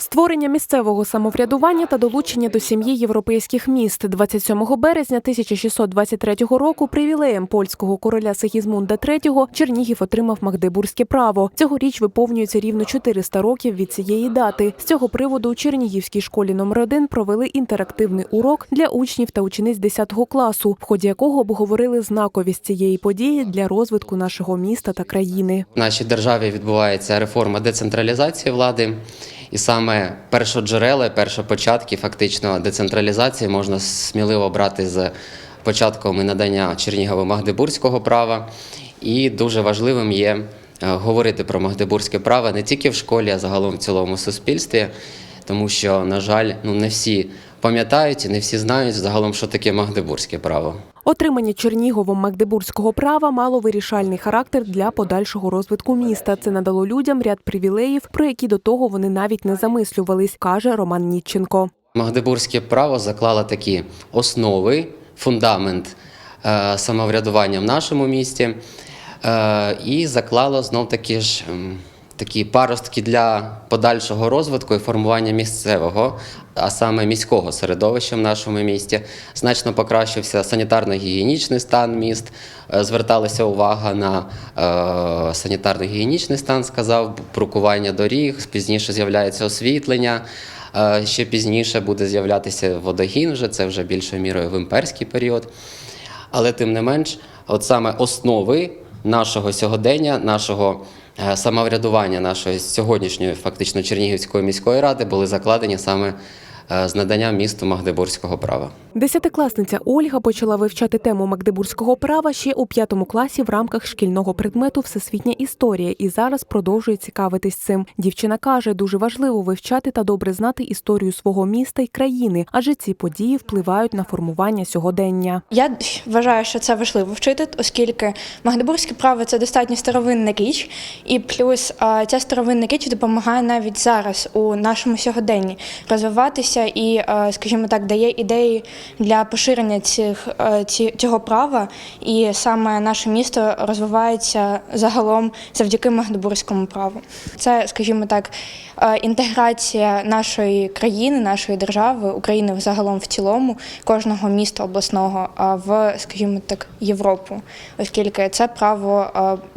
Створення місцевого самоврядування та долучення до сім'ї європейських міст 27 березня 1623 року привілеєм польського короля Сигізмунда III Чернігів отримав Магдебурзьке право. Цьогоріч виповнюється рівно 400 років від цієї дати. З цього приводу у Чернігівській школі номер 1 провели інтерактивний урок для учнів та учениць 10 класу, в ході якого обговорили знаковість цієї події для розвитку нашого міста та країни. В нашій державі відбувається реформа децентралізації влади, і саме першоджерела, першопочатки фактично децентралізації можна сміливо брати з початком і надання Чернігово-Магдебурзького права. І дуже важливим є е, говорити про Магдебурзьке право не тільки в школі, а загалом в цілому суспільстві, тому що, на жаль, ну не всі пам'ятають і не всі знають загалом, що таке Магдебурзьке право. Отримання Черніговом Магдебурзького права мало вирішальний характер для подальшого розвитку міста. Це надало людям ряд привілеїв, про які до того вони навіть не замислювались, каже Роман Ніченко. Магдебурзьке право заклало такі основи, фундамент е, самоврядування в нашому місті е, і заклало знов таки ж такі паростки для подальшого розвитку і формування місцевого, а саме міського середовища в нашому місті. Значно покращився санітарно-гігієнічний стан міст. е, Зверталася увага на е, санітарно-гігієнічний стан, сказав, брукування доріг, пізніше з'являється освітлення. Е, Ще пізніше буде з'являтися водогін, вже це вже більшою мірою в імперський період. Але тим не менш, от саме основи нашого сьогодення, нашого самоврядування, нашої сьогоднішньої фактично Чернігівської міської ради були закладені саме е, з наданням місту Магдебурзького права. Десятикласниця Ольга почала вивчати тему Магдебурзького права ще у п'ятому класі в рамках шкільного предмету Всесвітня історія і зараз продовжує цікавитись цим. Дівчина каже, дуже важливо вивчати та добре знати історію свого міста й країни, адже ці події впливають на формування сьогодення. Я вважаю, що це важливо вчити, оскільки Магдебурзьке право це достатньо старовинна річ, і плюс ця старовинна річ допомагає навіть зараз у нашому сьогоденні розвиватися і, скажімо так, дає ідеї для поширення цих ці- цього права. І саме наше місто розвивається загалом завдяки Магдебурзькому праву. Це, скажімо так, інтеграція нашої країни, нашої держави, України загалом в цілому, кожного міста обласного в, скажімо так, Європу, оскільки це право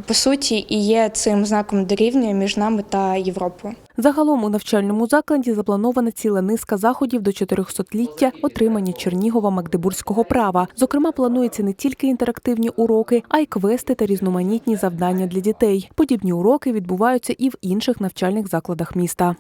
по суті і є цим знаком дорівнює між нами та Європою. Загалом у навчальному закладі запланована ціла низка заходів до 400-ліття отримання Чернігова Магдебурзького права. Зокрема, планується не тільки інтерактивні уроки, а й квести та різноманітні завдання для дітей. Подібні уроки відбуваються і в інших навчальних закладах міста.